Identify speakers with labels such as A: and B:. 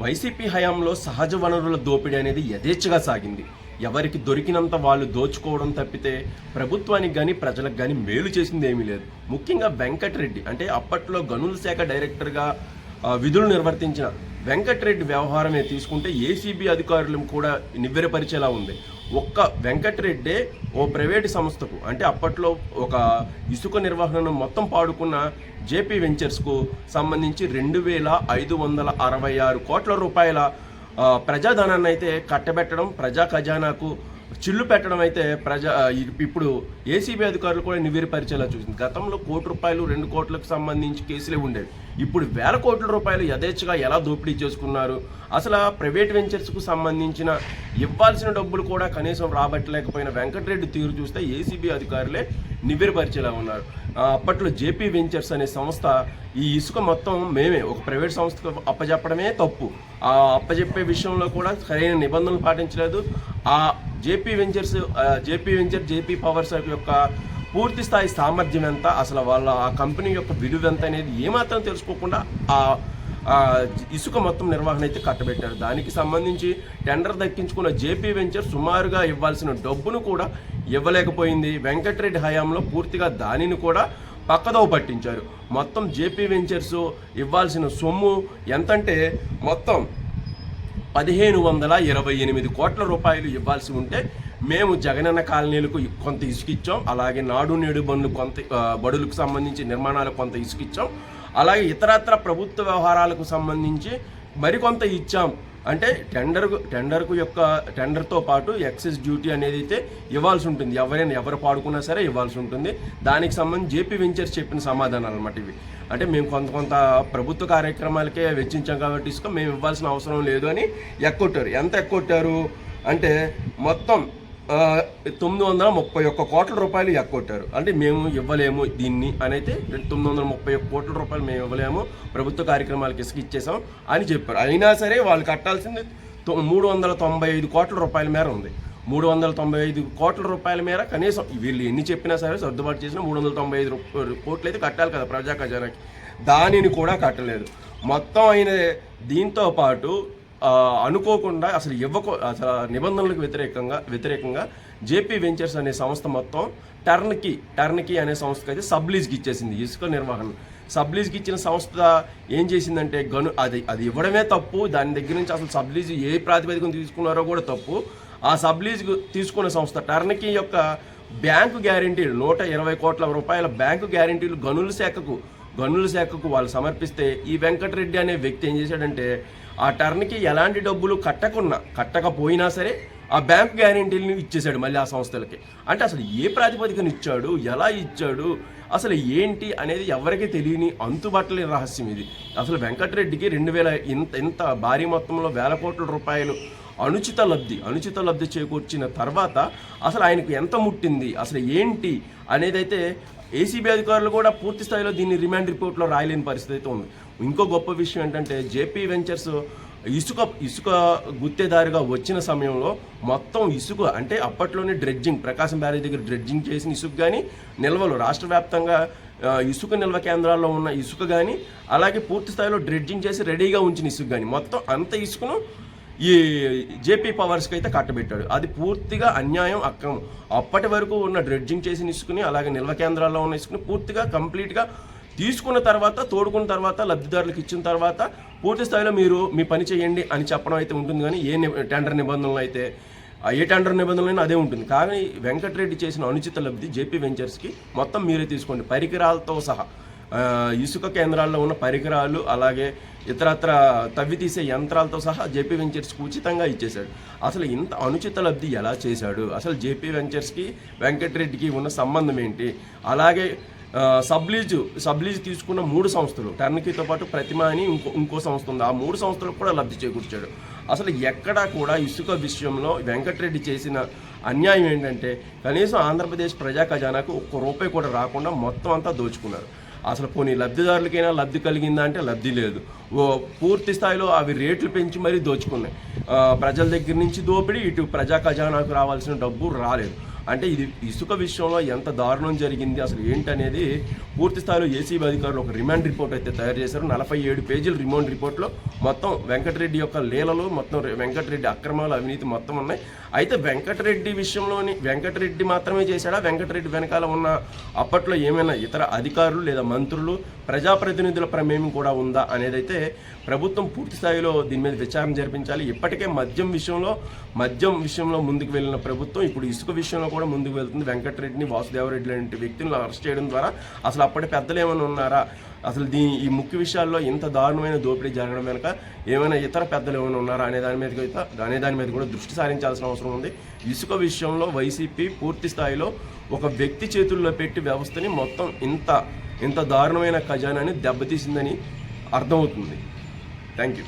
A: YCP హయాంలో సహజ వనరుల దోపిడీ అనేది యథేచ్ఛగా సాగింది. ఎవరికి దొరికినంత వాళ్ళు దోచుకోవడం తప్పితే ప్రభుత్వానికి కానీ ప్రజలకు కానీ మేలు చేసింది ఏమీ లేదు. ముఖ్యంగా వెంకటరెడ్డి అంటే అప్పట్లో గనుల శాఖ డైరెక్టర్గా విధులు నిర్వర్తించిన వెంకటరెడ్డి వ్యవహారమే తీసుకుంటే ఏసీబీ అధికారులను కూడా నివ్వెరపరిచేలా ఉంది. ఒక్క వెంకటరెడ్డే ఓ ప్రైవేటు సంస్థకు అంటే అప్పట్లో ఒక ఇసుక నిర్వహణను మొత్తం పాడుకున్న జేపీ వెంచర్స్కు సంబంధించి రెండు వేల ఐదు వందల అరవై ఆరు కోట్ల రూపాయల ప్రజాధనాన్ని అయితే కట్టబెట్టడం ప్రజా ఖజానాకు చిల్లు పెట్టడం అయితే ప్రజా ఇప్పుడు ఏసీబీ అధికారులు కూడా నివేరిపరిచేలా చూసింది. గతంలో కోటి రూపాయలు రెండు కోట్లకు సంబంధించి కేసులే ఉండేవి. ఇప్పుడు వేల కోట్ల రూపాయలు యథేచ్ఛగా ఎలా దోపిడీ చేసుకున్నారు? అసలు ప్రైవేట్ వెంచర్స్కు సంబంధించిన ఇవ్వాల్సిన డబ్బులు కూడా కనీసం రాబట్టలేకపోయిన వెంకటరెడ్డి తీరు చూస్తే ఏసీబీ అధికారులే నివ్వెరపరిచేలా ఉన్నారు. అప్పట్లో జేపీ వెంచర్స్ అనే సంస్థ ఈ ఇసుక మొత్తం మేమే ఒక ప్రైవేట్ సంస్థకు అప్పచెప్పడమే తప్పు. ఆ అప్పచెప్పే విషయంలో కూడా సరైన నిబంధనలు పాటించలేదు. ఆ JP ventures JP venture JP powers యొక్క పూర్తి స్థాయి సామర్థ్యం ఎంత అసలు వాళ్ళ ఆ కంపెనీ యొక్క విలువ ఎంత అనేది ఏమాత్రం తెలుసుకోకుండా ఆ ఇసుక మొత్తం నిర్వహణ అయితే కట్టబెట్టారు. దానికి సంబంధించి టెండర్ దక్కించుకున్న జేపీ వెంచర్ సుమారుగా ఇవ్వాల్సిన డబ్బును కూడా ఇవ్వలేకపోయింది. వెంకటరెడ్డి హయాంలో పూర్తిగా దానిని కూడా పక్కదోవ పట్టించారు. మొత్తం జేపీ వెంచర్స్ ఇవ్వాల్సిన సొమ్ము ఎంతంటే మొత్తం పదిహేను వందల ఇరవై ఎనిమిది కోట్ల రూపాయలు ఇవ్వాల్సి ఉంటే మేము జగనన్న కాలనీలకు కొంత ఇసుకిచ్చాం. అలాగే నాడు నేడు బండ్లు కొంత బడులకు సంబంధించి నిర్మాణాలకు కొంత ఇసుకిచ్చాం. అలాగే ఇతరత్ర ప్రభుత్వ వ్యవహారాలకు సంబంధించి మరికొంత ఇచ్చాం. అంటే టెండర్ టెండర్కు యొక్క టెండర్తో పాటు ఎక్సెస్ డ్యూటీ అనేది అయితే ఇవ్వాల్సి ఉంటుంది. ఎవరైనా ఎవరు పాడుకున్నా సరే ఇవ్వాల్సి ఉంటుంది. దానికి సంబంధించి జేపీ వెంచర్స్ చెప్పిన సమాధానాలు అనమాట ఇవి. అంటే మేము కొంత కొంత ప్రభుత్వ కార్యక్రమాలకే వెచ్చించాం కాబట్టి ఇసుక మేము ఇవ్వాల్సిన అవసరం లేదు అని ఎక్కొట్టారు. ఎంత ఎక్కొట్టారు? అంటే మొత్తం తొమ్మిది వందల ముప్పై ఒక్క కోట్ల రూపాయలు ఎక్కొట్టారు అంటే మేము ఇవ్వలేము దీన్ని అని అయితే తొమ్మిది వందల ముప్పై ఒక్క కోట్ల రూపాయలు మేము ఇవ్వలేము. ప్రభుత్వ కార్యక్రమాలకు ఇసుక ఇచ్చేసాం అని చెప్పారు. అయినా సరే వాళ్ళు కట్టాల్సింది మూడు వందల తొంభై ఐదు కోట్ల రూపాయల మేర ఉంది. మూడు వందల తొంభై ఐదు కోట్ల రూపాయల మేర కనీసం వీళ్ళు ఎన్ని చెప్పినా సరే సర్దుబాటు చేసిన మూడు వందల తొంభై ఐదు కోట్లు అయితే కట్టాలి కదా ప్రజా ఖజానాకి దానిని కూడా కట్టలేదు. మొత్తం అయిన దీంతో పాటు అనుకోకుండా అసలు ఇవ్వకో అసలు నిబంధనలకు వ్యతిరేకంగా వ్యతిరేకంగా జేపీ వెంచర్స్ అనే సంస్థ మొత్తం టర్న్కి టర్న్కి అనే సంస్థకి అయితే సబ్లీజ్కి ఇచ్చేసింది ఇసుక నిర్వహణ. సబ్లీజ్కి ఇచ్చిన సంస్థ ఏం చేసిందంటే గను అది అది ఇవ్వడమే తప్పు దాని దగ్గర నుంచి అసలు సబ్లీజ్ ఏ ప్రాతిపదికన తీసుకున్నారో కూడా తప్పు. ఆ సబ్లీజ్ తీసుకున్న సంస్థ టర్న్కి యొక్క బ్యాంకు గ్యారంటీలు నూట ఇరవై కోట్ల రూపాయల బ్యాంకు గ్యారంటీలు గనుల శాఖకు గనుల శాఖకు వాళ్ళు సమర్పిస్తే ఈ వెంకటరెడ్డి అనే వ్యక్తి ఏం చేశాడంటే ఆ టర్న్కి ఎలాంటి డబ్బులు కట్టకున్నా కట్టకపోయినా సరే ఆ బ్యాంక్ గ్యారెంటీలను ఇచ్చేశాడు మళ్ళీ ఆ సంస్థలకి. అంటే అసలు ఏ ప్రాతిపదికన ఇచ్చాడు ఎలా ఇచ్చాడు అసలు ఏంటి అనేది ఎవరికీ తెలియని అంతుబట్టలేని రహస్యం ఇది. అసలు వెంకటరెడ్డికి రెండు వేల ఇంత ఇంత భారీ మొత్తంలో వేల కోట్ల రూపాయలు అనుచిత లబ్ధి అనుచిత లబ్ధి చేకూర్చిన తర్వాత అసలు ఆయనకు ఎంత ముట్టింది అసలు ఏంటి అనేది అయితే ఏసీబీ అధికారులు కూడా పూర్తి స్థాయిలో దీన్ని రిమాండ్ రిపోర్ట్లో రాయలేని పరిస్థితి అయితే ఉంది. ఇంకో గొప్ప విషయం ఏంటంటే జేపీ వెంచర్స్ ఇసుక ఇసుక గుత్తేదారిగా వచ్చిన సమయంలో మొత్తం ఇసుక అంటే అప్పట్లోనే డ్రెడ్జింగ్ ప్రకాశం బ్యారేజ్ దగ్గర డ్రెడ్జింగ్ చేసిన ఇసుక కానీ నిల్వలు రాష్ట్ర వ్యాప్తంగా ఇసుక నిల్వ కేంద్రాల్లో ఉన్న ఇసుక కానీ అలాగే పూర్తి స్థాయిలో డ్రెడ్జింగ్ చేసి రెడీగా ఉంచిన ఇసుక కానీ మొత్తం అంత ఇసుకను ఈ జేపీ పవర్స్కి అయితే కట్టబెట్టాడు. అది పూర్తిగా అన్యాయం అక్రమం. అప్పటి వరకు ఉన్న డ్రెడ్జింగ్ చేసిన ఇసుకుని అలాగే నిల్వ కేంద్రాల్లో ఉన్న ఇసుకుని పూర్తిగా కంప్లీట్గా తీసుకున్న తర్వాత తోడుకున్న తర్వాత లబ్ధిదారులకు ఇచ్చిన తర్వాత పూర్తి స్థాయిలో మీరు మీ పని చేయండి అని చెప్పడం అయితే ఉంటుంది కానీ ఏ టెండర్ నిబంధనలు అయితే ఏ టెండర్ నిబంధనలైనా అదే ఉంటుంది. కానీ వెంకటరెడ్డి చేసిన అనుచిత లబ్ధి జేపీ వెంచర్స్కి మొత్తం మీరే తీసుకోండి. పరికరాలతో సహా. ఇసుక కేంద్రాల్లో ఉన్న పరికరాలు అలాగే ఇతరత్ర తవ్వి తీసే యంత్రాలతో సహా జేపీ వెంచర్స్కి ఉచితంగా ఇచ్చేశాడు. అసలు ఇంత అనుచిత లబ్ధి ఎలా చేశాడు? అసలు జేపీ వెంచర్స్కి వెంకటరెడ్డికి ఉన్న సంబంధం ఏంటి? అలాగే ఆ, సబ్లీజ్ సబ్లీజ్ తీసుకున్న మూడు సంస్థలు టర్నకీతో పాటు ప్రతిమ అని ఇంకో ఇంకో సంస్థ ఉంది. ఆ మూడు సంస్థలకు కూడా లబ్ధి చేకూర్చాడు. అసలు ఎక్కడా కూడా ఇసుక విషయంలో వెంకటరెడ్డి చేసిన అన్యాయం ఏంటంటే కనీసం ఆంధ్రప్రదేశ్ ప్రజా ఖజానాకు ఒక్క రూపాయి కూడా రాకుండా మొత్తం అంతా దోచుకున్నారు. అసలు పోనీ లబ్ధిదారులకైనా లబ్ధి కలిగిందా అంటే లబ్ధి లేదు. ఓ పూర్తి స్థాయిలో అవి రేట్లు పెంచి మరీ దోచుకున్నాయి. ప్రజల దగ్గర నుంచి దోపిడీ ఇటు ప్రజా ఖజానాకు రావాల్సిన డబ్బు రాలేదు. అంటే ఇది ఇసుక విషయంలో ఎంత దారుణం జరిగింది అసలు ఏంటనేది పూర్తి స్థాయిలో ఏసీబీ అధికారులు ఒక రిమాండ్ రిపోర్ట్ అయితే తయారు చేశారు. నలభై ఏడు పేజీల రిమాండ్ రిపోర్ట్లో మొత్తం వెంకటరెడ్డి యొక్క లీలలు మొత్తం వెంకటరెడ్డి అక్రమాలు అవినీతి మొత్తం ఉన్నాయి. అయితే వెంకటరెడ్డి విషయంలోని వెంకటరెడ్డి మాత్రమే చేశాడా? వెంకటరెడ్డి వెనకాల ఉన్న అప్పట్లో ఏమైనా ఇతర అధికారులు లేదా మంత్రులు ప్రజాప్రతినిధుల ప్రమేయం కూడా ఉందా అనేదైతే ప్రభుత్వం పూర్తి స్థాయిలో దీని మీద విచారణ జరిపించాలి. ఇప్పటికే మద్యం విషయంలో మద్యం విషయంలో ముందుకు వెళ్ళిన ప్రభుత్వం ఇప్పుడు ఇసుక విషయంలో కూడా ముందుకు వెళ్తుంది. వెంకటరెడ్డిని వాసుదేవరెడ్డి లాంటి వ్యక్తులను అరెస్ట్ చేయడం ద్వారా అసలు అప్పటి పెద్దలు ఏమైనా ఉన్నారా? అసలు దీని ఈ ముఖ్య విషయాల్లో ఇంత దారుణమైన దోపిడీ జరగడం వెనుక ఏమైనా ఇతర పెద్దలు ఏమైనా ఉన్నారా? అనే దాని మీద అయితే అనే దాని మీద కూడా దృష్టి సారించాల్సిన అవసరం ఉంది. ఇసుక విషయంలో వైసీపీ పూర్తి స్థాయిలో ఒక వ్యక్తి చేతుల్లో పెట్టి వ్యవస్థని మొత్తం ఇంత ఇంత దారుణమైన ఖజానాని దెబ్బతీసిందని అర్థమవుతుంది. Thank you